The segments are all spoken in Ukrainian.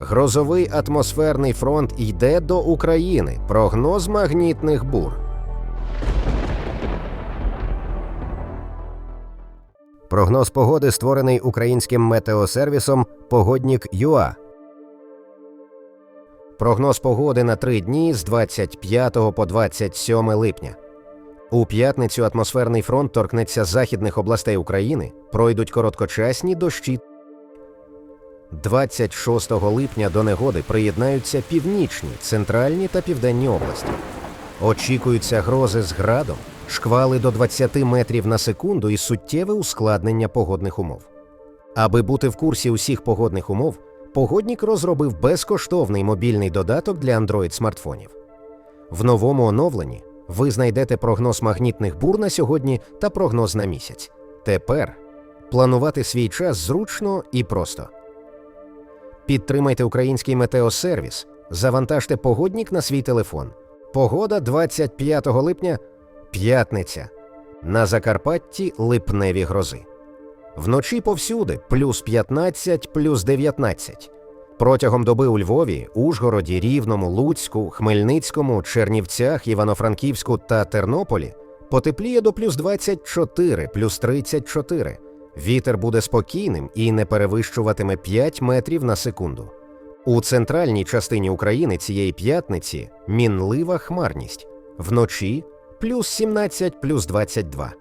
Грозовий атмосферний фронт йде до України. Прогноз магнітних бур. Прогноз погоди створений українським метеосервісом Погоднік ЮА. Прогноз погоди на три дні з 25 по 27 липня. У п'ятницю атмосферний фронт торкнеться західних областей України, пройдуть короткочасні дощі 26 липня до негоди приєднаються північні, центральні та південні області. Очікуються грози з градом, шквали до 20 метрів на секунду і суттєве ускладнення погодних умов. Аби бути в курсі усіх погодних умов, погоднік розробив безкоштовний мобільний додаток для Android смартфонів. В новому оновленні ви знайдете прогноз магнітних бур на сьогодні та прогноз на місяць. Тепер планувати свій час зручно і просто. Підтримайте український метеосервіс, завантажте погоднік на свій телефон. Погода 25 липня, п'ятниця. На Закарпатті липневі грози. Вночі повсюди плюс 15, плюс 19. Протягом доби у Львові, Ужгороді, Рівному, Луцьку, Хмельницькому, Чернівцях, Івано-Франківську та Тернополі потепліє до плюс 24, плюс 34. Вітер буде спокійним і не перевищуватиме 5 метрів на секунду. У центральній частині України цієї п'ятниці мінлива хмарність. Вночі плюс 17, плюс 22.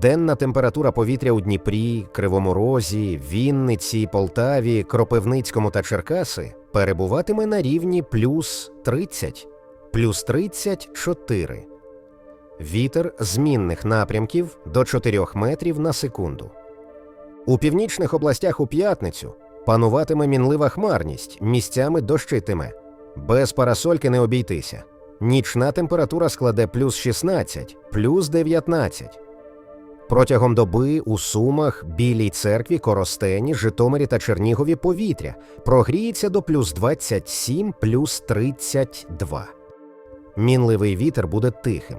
Денна температура повітря у Дніпрі, Кривому Розі, Вінниці, Полтаві, Кропивницькому та Черкаси перебуватиме на рівні плюс 30, плюс 34. Вітер змінних напрямків до 4 метрів на секунду. У північних областях у п'ятницю пануватиме мінлива хмарність, місцями дощитиме. Без парасольки не обійтися. Нічна температура складе плюс 16, плюс 19. Протягом доби у Сумах, Білій церкві, Коростені, Житомирі та Чернігові повітря прогріється до плюс 27, плюс 32. Мінливий вітер буде тихим.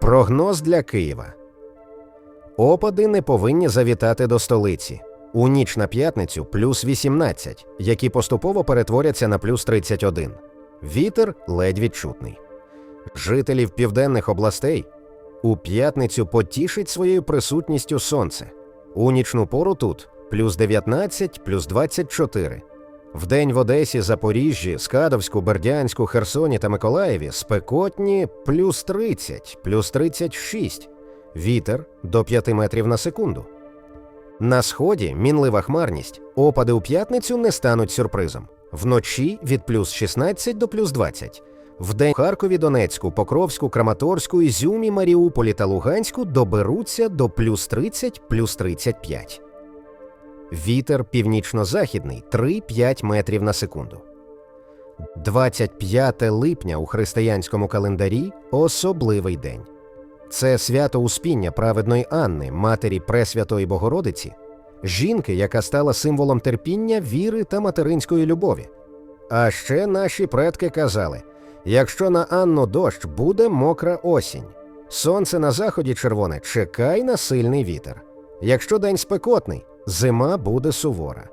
Прогноз для Києва. Опади не повинні завітати до столиці. У ніч на п'ятницю плюс 18, які поступово перетворяться на плюс 31. Вітер ледь відчутний. Жителів південних областей у п'ятницю потішить своєю присутністю сонце. У нічну пору тут плюс 19, плюс 24. Вдень в Одесі, Запоріжжі, Скадовську, Бердянську, Херсоні та Миколаєві спекотні плюс 30, плюс 36. Вітер до 5 метрів на секунду. На сході мінлива хмарність. Опади у п'ятницю не стануть сюрпризом. Вночі від плюс 16 до плюс 20. Вдень в Харкові, Донецьку, Покровську, Краматорську, Ізюмі, Маріуполі та Луганську доберуться до плюс 30, плюс 35. Вітер північно-західний 3-5 метрів на секунду. 25 липня у християнському календарі особливий день. Це свято Успіння праведної Анни, матері Пресвятої Богородиці, жінки, яка стала символом терпіння, віри та материнської любові. А ще наші предки казали: якщо на Анну дощ буде мокра осінь, сонце на заході червоне, чекай на сильний вітер. Якщо день спекотний, зима буде сувора.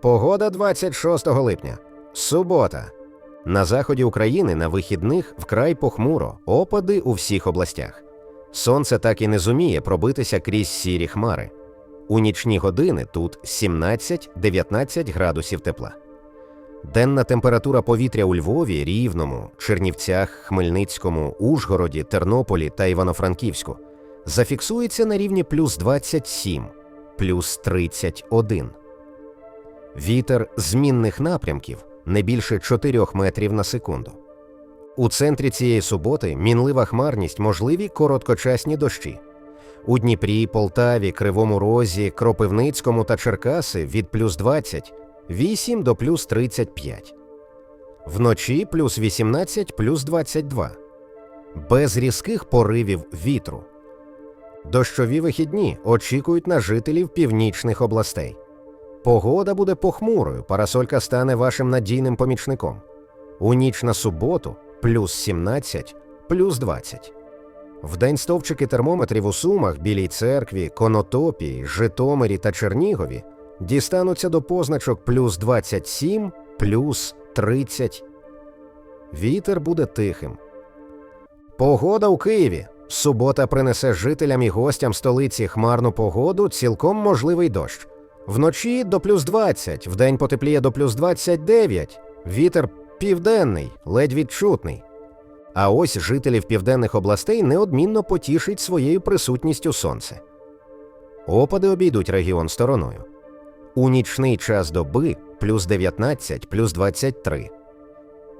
Погода 26 липня. Субота. На заході України на вихідних вкрай похмуро, опади у всіх областях. Сонце так і не зуміє пробитися крізь сірі хмари. У нічні години тут 17-19 градусів тепла. Денна температура повітря у Львові, Рівному, Чернівцях, Хмельницькому, Ужгороді, Тернополі та Івано-Франківську зафіксується на рівні плюс 27, плюс 31. Вітер змінних напрямків не більше 4 метрів на секунду. У центрі цієї суботи мінлива хмарність, можливі короткочасні дощі. У Дніпрі, Полтаві, Кривому Розі, Кропивницькому та Черкаси від плюс 20 8 до плюс 35. Вночі плюс 18 плюс 22. Без різких поривів вітру. Дощові вихідні очікують на жителів північних областей. Погода буде похмурою, парасолька стане вашим надійним помічником. У ніч на суботу плюс 17, плюс 20. Вдень стовпчики термометрів у Сумах, Білій церкві, Конотопі, Житомирі та Чернігові дістануться до позначок плюс 27, плюс 30. Вітер буде тихим. Погода у Києві. Субота принесе жителям і гостям столиці хмарну погоду, цілком можливий дощ. Вночі до плюс 20, вдень потепліє до плюс 29. Вітер південний, ледь відчутний. А ось жителів південних областей неодмінно потішить своєю присутністю сонце. Опади обійдуть регіон стороною. У нічний час доби плюс 19, плюс 23.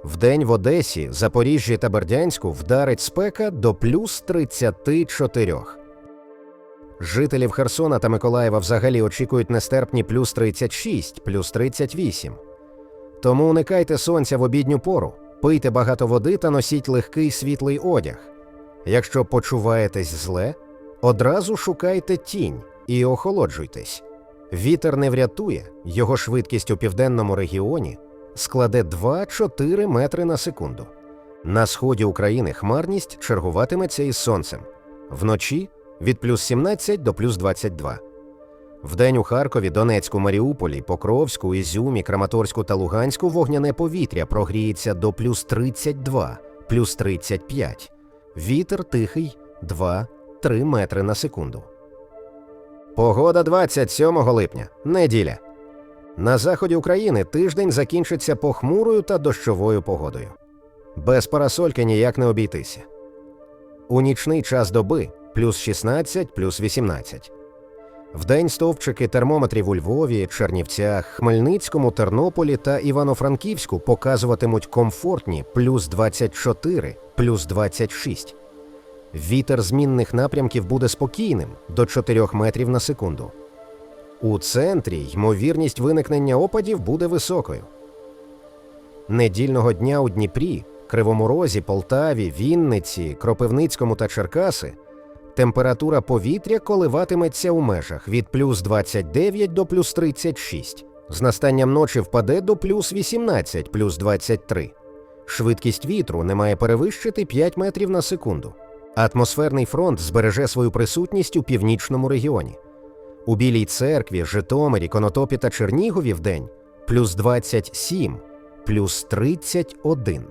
Вдень в Одесі, Запоріжжі та Бердянську вдарить спека до плюс 34. Жителів Херсона та Миколаєва взагалі очікують нестерпні плюс 36, плюс 38. Тому уникайте сонця в обідню пору, пийте багато води та носіть легкий світлий одяг. Якщо почуваєтесь зле, одразу шукайте тінь і охолоджуйтесь. Вітер не врятує, його швидкість у південному регіоні складе 2-4 метри на секунду. На сході України хмарність чергуватиметься із сонцем. Вночі від плюс 17 до плюс 22. Вдень у Харкові, Донецьку, Маріуполі, Покровську, Ізюмі, Краматорську та Луганську вогняне повітря прогріється до плюс 32, плюс 35. Вітер тихий 2-3 метри на секунду. Погода 27 липня. Неділя. На заході України тиждень закінчиться похмурою та дощовою погодою. Без парасольки ніяк не обійтися. У нічний час доби плюс 16, плюс 18. Вдень стовпчики термометрів у Львові, Чернівцях, Хмельницькому, Тернополі та Івано-Франківську показуватимуть комфортні плюс 24, плюс 26. Вітер змінних напрямків буде спокійним до 4 метрів на секунду. У центрі ймовірність виникнення опадів буде високою. Недільного дня у Дніпрі, Кривому Розі, Полтаві, Вінниці, Кропивницькому та Черкаси температура повітря коливатиметься у межах від плюс 29 до плюс 36. З настанням ночі впаде до плюс 18, плюс 23. Швидкість вітру не має перевищити 5 метрів на секунду. Атмосферний фронт збереже свою присутність у північному регіоні. У Білій церкві, Житомирі, Конотопі та Чернігові в день плюс 27, плюс 31.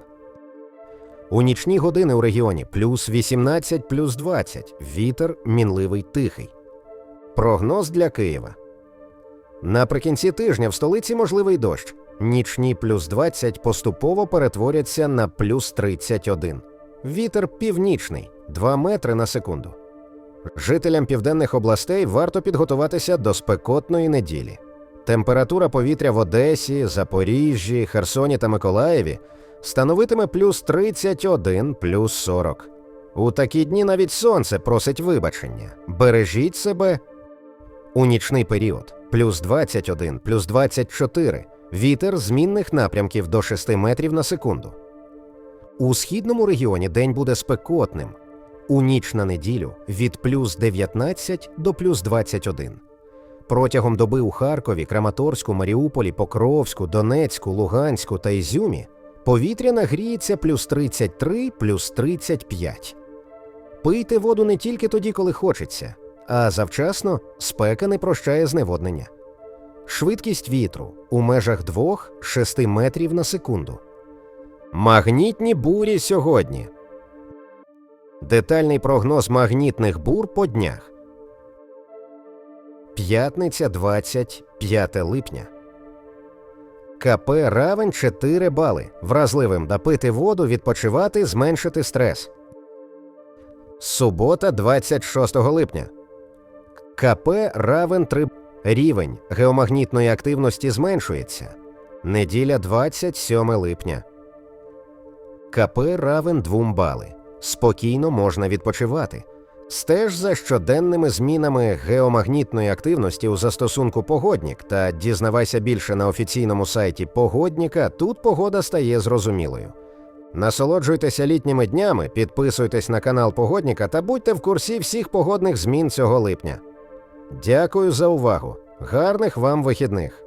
У нічні години у регіоні плюс 18, плюс 20. Вітер мінливий тихий. Прогноз для Києва. Наприкінці тижня в столиці можливий дощ. Нічні плюс 20 поступово перетворяться на плюс 31. Вітер північний 2 метри на секунду. Жителям південних областей варто підготуватися до спекотної неділі. Температура повітря в Одесі, Запоріжжі, Херсоні та Миколаєві становитиме плюс 31, плюс 40. У такі дні навіть сонце просить вибачення. Бережіть себе у нічний період плюс 21, плюс 24. Вітер змінних напрямків до 6 метрів на секунду. У східному регіоні день буде спекотним. У ніч на неділю від плюс 19 до плюс 21. Протягом доби у Харкові, Краматорську, Маріуполі, Покровську, Донецьку, Луганську та Ізюмі повітря нагріється плюс 33, плюс 35. Пийте воду не тільки тоді, коли хочеться, а завчасно спека не прощає зневоднення. Швидкість вітру у межах 2-6 метрів на секунду. Магнітні бурі сьогодні. Детальний прогноз магнітних бур по днях. П'ятниця 25 липня. КП равен 4 бали. Вразливим допити воду, відпочивати, зменшити стрес. Субота 26 липня. КП равен 3 рівень геомагнітної активності зменшується. Неділя 27 липня. КП равен 2 бали. Спокійно можна відпочивати. Стеж за щоденними змінами геомагнітної активності у застосунку Погоднік та дізнавайся більше на офіційному сайті Погодніка. Тут погода стає зрозумілою. Насолоджуйтеся літніми днями, підписуйтесь на канал Погодніка та будьте в курсі всіх погодних змін цього липня. Дякую за увагу! Гарних вам вихідних!